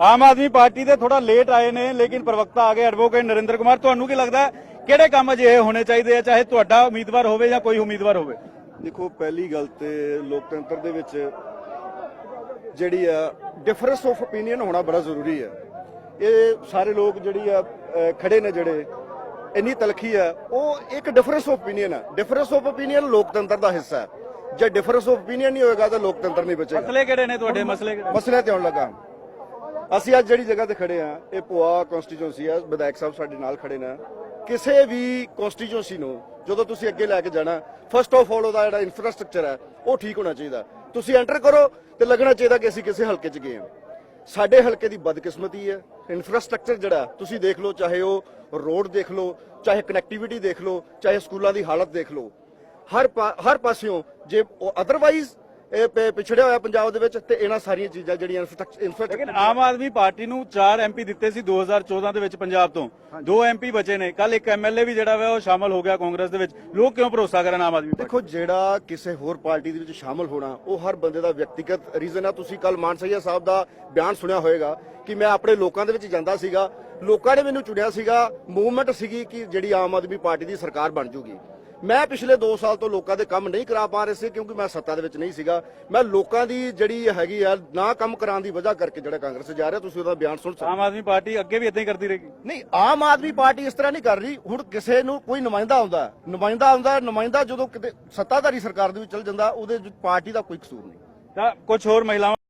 Aam Aadmi party ਦੇ ਥੋੜਾ late ਆਏ ਨੇ ਲੇਕਿਨ ਪ੍ਰਵਕਤਾ ਆ ਗਏ ਐਡਵੋਕੇਟ ਨਰਿੰਦਰ ਕੁਮਾਰ। ਤੁਹਾਨੂੰ ਕੀ ਲੱਗਦਾ ਕਿਹੜੇ ਕੰਮ ਅਜਿਹੇ ਹੋਣੇ ਚਾਹੀਦੇ ਆ ਚਾਹੇ ਤੁਹਾਡਾ ਉਮੀਦਵਾਰ ਹੋਵੇ ਜਾਂ ਕੋਈ ਉਮੀਦਵਾਰ ਹੋਵੇ? ਦੇਖੋ ਪਹਿਲੀ ਗੱਲ ਤੇ ਲੋਕਤੰਤਰ ਦੇ ਵਿੱਚ ਜਿਹੜੀ ਆ ਡਿਫਰੈਂਸ ਆਫ ਓਪੀਨੀਅਨ ਹੋਣਾ ਬੜਾ ਜ਼ਰੂਰੀ ਹੈ ਇਹ ਸਾਰੇ ਲੋਕ ਜਿਹੜੀ ਆ ਅਹ, ਖੜੇ ਨੇ ਜਿਹੜੇ ਇੰਨੀ ਤਲਖੀ ਆ ਉਹ ਇੱਕ ਡਿਫਰੈਂਸ ਆਫ ਓਪੀਨੀਅਨ ਹੈ ਡਿਫਰੈਂਸ ਆਫ ਓਪੀਨੀਅਨ ਲੋਕਤੰਤਰ ਦਾ ਹਿੱਸਾ ਹੈ। ਜੇ ਡਿਫਰੈਂਸ ਆਫ ਓਪੀਨੀਅਨ ਨਹੀਂ ਹੋਏਗਾ ਤਾਂ ਲੋਕਤੰਤਰ ਨਹੀਂ ਬਚੇਗਾ। ਮਸਲੇ ਕਿਹੜੇ ਨੇ ਤੁਹਾਡੇ? ਮਸਲੇ ਕਿਹੜੇ? ਮਸਲੇ ਤੇ ਆਉਣ ਲੱਗਾ। ਅਸੀਂ ਅੱਜ ਜਿਹੜੀ ਜਗ੍ਹਾ ਤੇ ਖੜੇ ਆ ਇਹ ਪੁਆ ਕਨਸਟੀਚੁਐਂਸੀ ਆ ਵਿਧਾਇਕ ਸਾਹਿਬ ਸਾਡੇ ਨਾਲ ਖੜੇ ਨੇ। ਕਿਸੇ ਵੀ ਕਨਸਟੀਚੁਐਂਸੀ ਨੂੰ ਜਦੋਂ ਤੁਸੀਂ ਅੱਗੇ ਲੈ ਕੇ ਜਾਣਾ ਫਸਟ ਆਫ ਆਲ ਉਹਦਾ ਜਿਹੜਾ ਇਨਫਰਾਸਟ੍ਰਕਚਰ ਹੈ ਉਹ ਠੀਕ ਹੋਣਾ ਚਾਹੀਦਾ। ਤੁਸੀਂ ਐਂਟਰ ਕਰੋ ਤੇ ਲੱਗਣਾ ਚਾਹੀਦਾ ਕਿ ਅਸੀਂ ਕਿਸੇ ਹਲਕੇ 'ਚ ਗਏ ਹਾਂ। ਸਾਡੇ ਹਲਕੇ ਦੀ ਬਦਕਿਸਮਤੀ ਹੈ। ਇਨਫਰਾਸਟ੍ਰਕਚਰ ਜਿਹੜਾ ਤੁਸੀਂ ਦੇਖ ਲਓ ਚਾਹੇ ਉਹ ਰੋਡ ਦੇਖ ਲਓ ਚਾਹੇ ਕਨੈਕਟੀਵਿਟੀ ਦੇਖ ਲਓ ਚਾਹੇ ਸਕੂਲਾਂ ਦੀ ਹਾਲਤ ਦੇਖ ਲਓ। ਹਰ ਹਰ ਪਾਸਿਓਂ ਜੇ ਅਦਰਵਾਈਜ਼ ਇਹ ਪਿਛੜਿਆ ਹੋਇਆ ਪੰਜਾਬ ਦੇ ਵਿੱਚ ਤੇ ਇਹਨਾਂ ਸਾਰੀਆਂ ਚੀਜ਼ਾਂ ਜਿਹੜੀਆਂ ਲੇਕਿਨ ਇਨਫਰਾਸਟ੍ਰਕਚਰ ਆਮ ਆਦਮੀ ਪਾਰਟੀ ਨੂੰ 4 ਐਮਪੀ ਦਿੱਤੇ ਸੀ 2014 ਦੇ ਵਿੱਚ ਪੰਜਾਬ ਤੋਂ। ਦੋ ਐਮਪੀ ਬਚੇ ਨੇ। ਕੱਲ ਇੱਕ ਐਮਐਲਏ ਵੀ ਜਿਹੜਾ ਵਾ ਉਹ ਸ਼ਾਮਲ ਹੋ ਗਿਆ ਕਾਂਗਰਸ ਦੇ ਵਿੱਚ। ਲੋਕ ਕਿਉਂ ਭਰੋਸਾ ਕਰਨ ਆਮ ਆਦਮੀ ਦੇਖੋ ਜਿਹੜਾ ਕਿਸੇ ਹੋਰ ਪਾਰਟੀ ਦੇ ਵਿੱਚ ਸ਼ਾਮਲ ਹੋਣਾ ਉਹ ਹਰ ਬੰਦੇ ਦਾ ਵਿਅਕਤੀਗਤ ਰੀਜ਼ਨ ਆ। ਤੁਸੀਂ ਕੱਲ ਮਾਨ ਸਈਆ ਸਾਹਿਬ ਦਾ ਬਿਆਨ ਸੁਣਿਆ ਹੋਵੇਗਾ ਕਿ ਮੈਂ ਆਪਣੇ ਲੋਕਾਂ ਦੇ ਵਿੱਚ ਜਾਂਦਾ ਸੀਗਾ। ਲੋਕਾਂ ਨੇ ਮੈਨੂੰ ਚੁਣਿਆ ਸੀਗਾ। ਮੂਵਮੈਂਟ ਸੀਗੀ ਕਿ ਜਿਹੜੀ ਆਮ ਆਦਮੀ ਪਾਰਟੀ ਦੀ ਸਰਕਾਰ ਬਣ ਜੂਗੀ। ਮੈਂ ਪਿਛਲੇ 2 ਸਾਲ ਤੋਂ ਲੋਕਾਂ ਦੇ ਕੰਮ ਨਹੀਂ ਕਰਾ ਪਾ ਰਹੇ ਸੀ ਕਿਉਂਕਿ ਮੈਂ ਸੱਤਾ ਦੇ ਵਿੱਚ ਨਹੀਂ ਸੀਗਾ ਮੈਂ ਲੋਕਾਂ ਦੀ ਜਿਹੜੀ ਹੈਗੀ ਆ ਨਾ ਕੰਮ ਕਰਾਉਣ ਦੀ ਵਜ੍ਹਾ ਕਰਕੇ ਜਿਹੜਾ ਕਾਂਗਰਸ ਜਾ ਰਿਹਾ ਤੁਸੀਂ ਉਹਦਾ ਬਿਆਨ ਸੁਣ ਸਕਦੇ। ਆਮ ਆਦਮੀ ਪਾਰਟੀ ਅੱਗੇ ਵੀ ਇਦਾਂ ਹੀ ਕਰਦੀ ਰਹੇਗੀ ਨਹੀਂ ਆਮ ਆਦਮੀ ਪਾਰਟੀ ਇਸ ਤਰ੍ਹਾਂ ਨਹੀਂ ਕਰ ਰਹੀ ਹੁਣ ਕਿਸੇ ਨੂੰ ਕੋਈ ਨੁਮਾਇੰਦਾ ਆਉਂਦਾ। ਨੁਮਾਇੰਦਾ ਆਉਂਦਾ ਨੁਮਾਇੰਦਾ ਜਦੋਂ ਕਿਤੇ ਸੱਤਾਧਾਰੀ ਸਰਕਾਰ ਦੇ ਵਿੱਚ ਚਲ ਜਾਂਦਾ ਉਹਦੇ ਪਾਰਟੀ ਦਾ ਕੋਈ ਕਸੂਰ ਨਹੀਂ ਤਾਂ ਕੁਝ ਹੋਰ ਮਹਿਲਾਵਾਂ